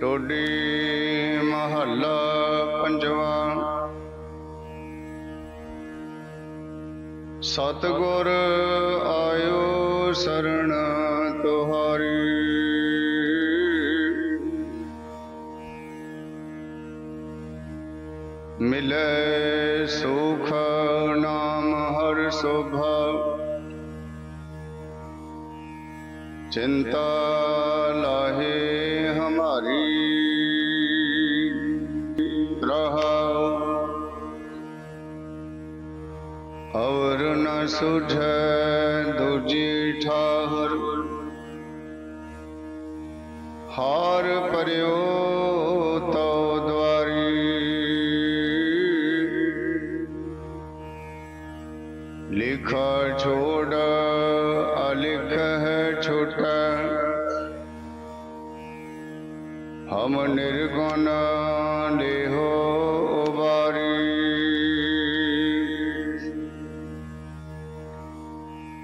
ਟੋਡੀ ਮਹੱਲਾ ਪੰਜਵਾ। ਸਤਗੁਰ ਆਇਓ ਸਰਣ ਤੁਹਾਰੀ। ਮਿਲੇ ਸੁਖ ਨਾਮ ਹਰ ਸੋਭਾ। ਚਿੰਤਾ ਔਰ ਨ ਸੁਝੈ ਦੂਜੀ ਠਾਹਰ। ਹਾਰ ਪਰਿਓ ਤਉ ਦਵਾਰੀ ਲਿਖ ਛੋੜ ਅਲਿਖ ਹੈ ਛੋਟਾ। ਹਮ ਨਿਰਗੁਣ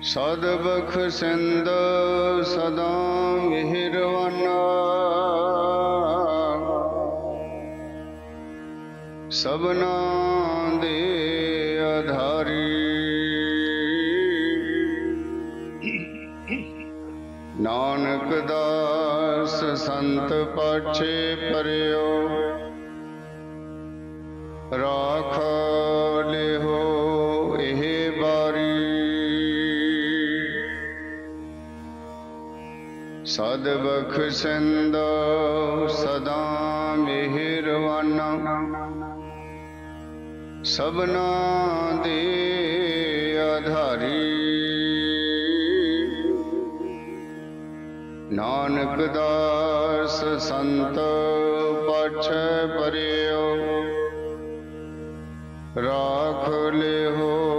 ਸਦ ਬਖਸ਼ਿੰਦ ਸਦਾ ਮਿਹਰਵਾਨਾ ਸਭਨਾ ਦੇ ਆਧਾਰੀ। ਨਾਨਕ ਦਾਸ ਸੰਤ ਪਾਛੇ ਪਰਿਓ। ਰਾਖਾ ਸਦ ਬਖਸ਼ੰਦ ਸਦਾ ਮਿਹਰਵਾਨਾ। ਸਭਨਾ ਦੇ ਆਧਾਰੀ। ਨਾਨਕ ਦਾਸ ਸੰਤ ਪਛ ਪਰਿਓ। ਰਾਖ ਲਿਹੋ